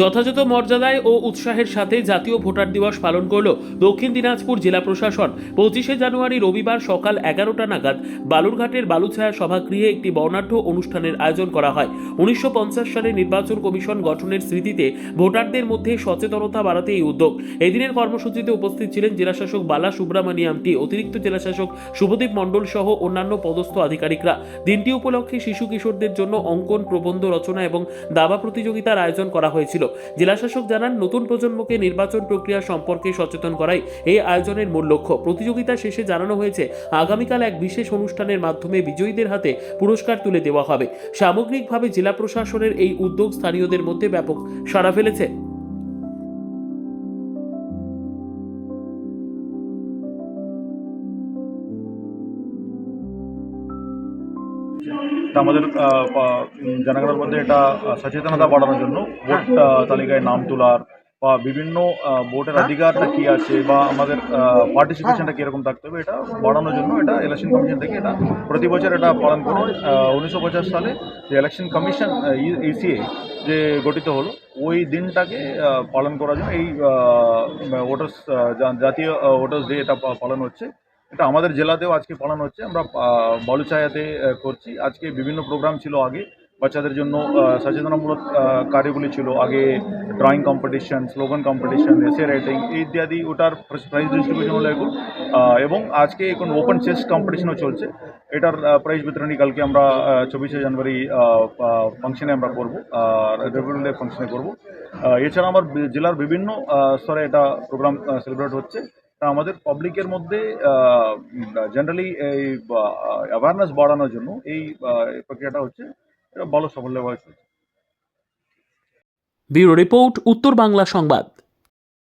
যথাযথ মর্যাদায় ও উৎসাহের সাথে জাতীয় ভোটার দিবস পালন করল দক্ষিণ দিনাজপুর জেলা প্রশাসন। পঁচিশে জানুয়ারি রবিবার সকাল এগারোটা নাগাদ বালুরঘাটের বালুছায়া সভাগৃহে একটি বর্ণাঢ্য অনুষ্ঠানের আয়োজন করা হয়। উনিশশো পঞ্চাশ সালে নির্বাচন কমিশন গঠনের স্মৃতিতে ভোটারদের মধ্যে সচেতনতা বাড়াতে এই উদ্যোগ। এদিনের কর্মসূচিতে উপস্থিত ছিলেন জেলাশাসক বালা সুব্রামানিয়ামটি অতিরিক্ত জেলাশাসক শুভদীপ মণ্ডল সহ অন্যান্য পদস্থ আধিকারিকরা। দিনটি উপলক্ষে শিশু কিশোরদের জন্য অঙ্কন প্রবন্ধ রচনা এবং দাবা প্রতিযোগিতার আয়োজন করা হয়েছিল। জেলাশাসক জানান, নতুন প্রজন্মকে নির্বাচন প্রক্রিয়া সম্পর্কে সচেতন করাই এই আয়োজনের মূল লক্ষ্য। প্রতিযোগিতা শেষে জানানো হয়েছে, আগামীকাল এক বিশেষ অনুষ্ঠানের মাধ্যমে বিজয়ীদের হাতে পুরস্কার তুলে দেওয়া হবে। সামগ্রিকভাবে জেলা প্রশাসনের এই উদ্যোগ স্থানীয়দের মধ্যে ব্যাপক সাড়া ফেলেছে। তা আমাদের জনগণের মধ্যে এটা সচেতনতা বাড়ানোর জন্য ভোট তালিকায় নাম তোলার বা বিভিন্ন ভোটের অধিকারটা কি আছে বা আমাদের পার্টিসিপেশনটা কীরকম থাকতে হবে এটা বাড়ানোর জন্য এটা ইলেকশন কমিশন থেকে এটা প্রতি বছর এটা পালন করে উনিশশো পঞ্চাশ সালে যে ইলেকশন কমিশন ইসিএ যে গঠিত হলো ওই দিনটাকে পালন করার জন্য এই ভোটার্স জাতীয় ভোটার্স ডে এটা পালন হচ্ছে। এটা আমাদের জেলাতেও আজকে পালন হচ্ছে। আমরা বালুচায়াতে করছি। আজকে বিভিন্ন প্রোগ্রাম ছিল আগে। বাচ্চাদের জন্য সচেতনামূলক কার্যগুলি ছিল। আগে ড্রয়িং কম্পিটিশন স্লোগান কম্পিটিশন এসে রাইটিং ইত্যাদি ওটার প্রাইজ ডিস্ট্রিবিউশন হলো এখন। এবং আজকে এখন ওপেন চেস কম্পিটিশনও চলছে। এটার প্রাইজ বিতরণী কালকে আমরা চব্বিশে জানুয়ারি ফাংশনে আমরা করব। রেভিনিউ ডে ফাংশনে করব। এছাড়া আমার জেলার বিভিন্ন স্তরে এটা প্রোগ্রাম সেলিব্রেট হচ্ছে। আমাদের পাবলিকের মধ্যে জেনারেলি এই অ্যাওয়ারনেস বাড়ানোর জন্য এই প্রক্রিয়াটা হচ্ছে এটা ভালো সাফল্যভাবে চলছে ব্যুরো রিপোর্ট, উত্তর বাংলা সংবাদ।